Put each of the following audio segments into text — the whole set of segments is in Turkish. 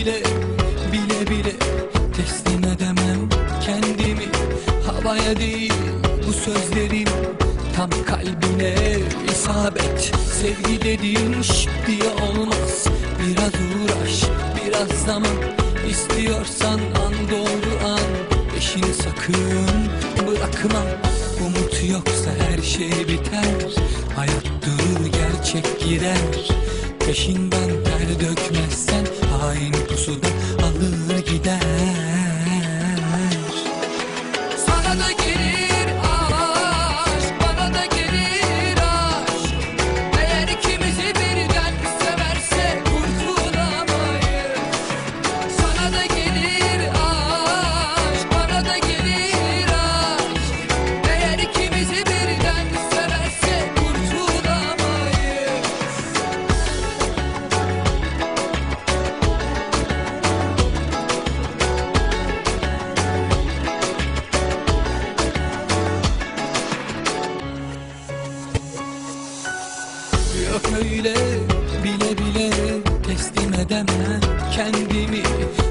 öyle bile bile teslim edemem kendimi. Havaya değil bu sözlerim tam kalbine isabet. Sevgi dediğin şık diye olmaz. Biraz uğraş biraz zaman istiyorsan an doğru an. Peşini sakın bırakma. Umut yoksa her şey biter. Hayat durur gerçek gider Peşinden ter dökmezsen Hain pusuda alır gider Yok öyle bile bile teslim edemem kendimi.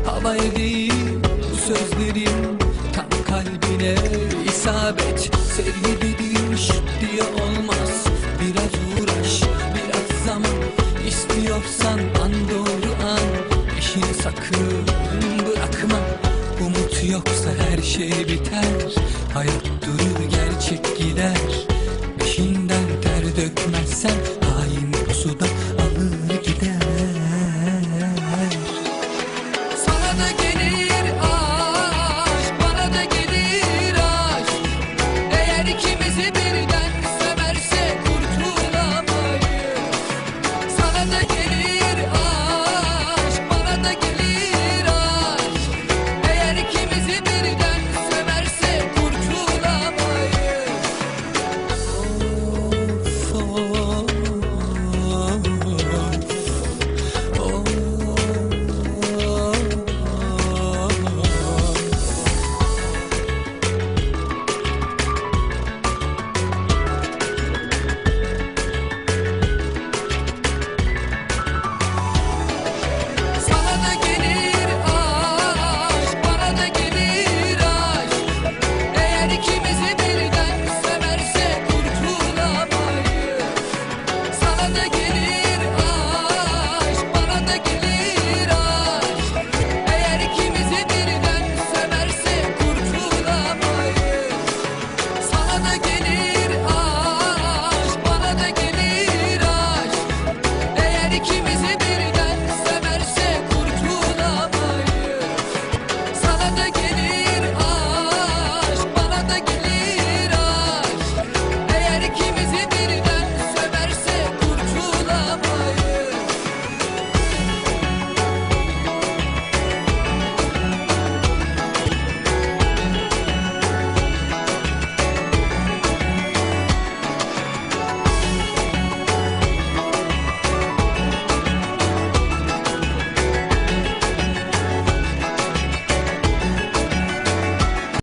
Havaya değil bu sözlerim tam kalbine isabet. Sevgi dediğin şık diye olmaz. Biraz uğraş biraz zaman istiyorsan an doğru an. Peşini sakın bırakma. Umut yoksa her şey biter. Hayat durur gerçek gider. Peşinden ter dökmezsen Sipping to keep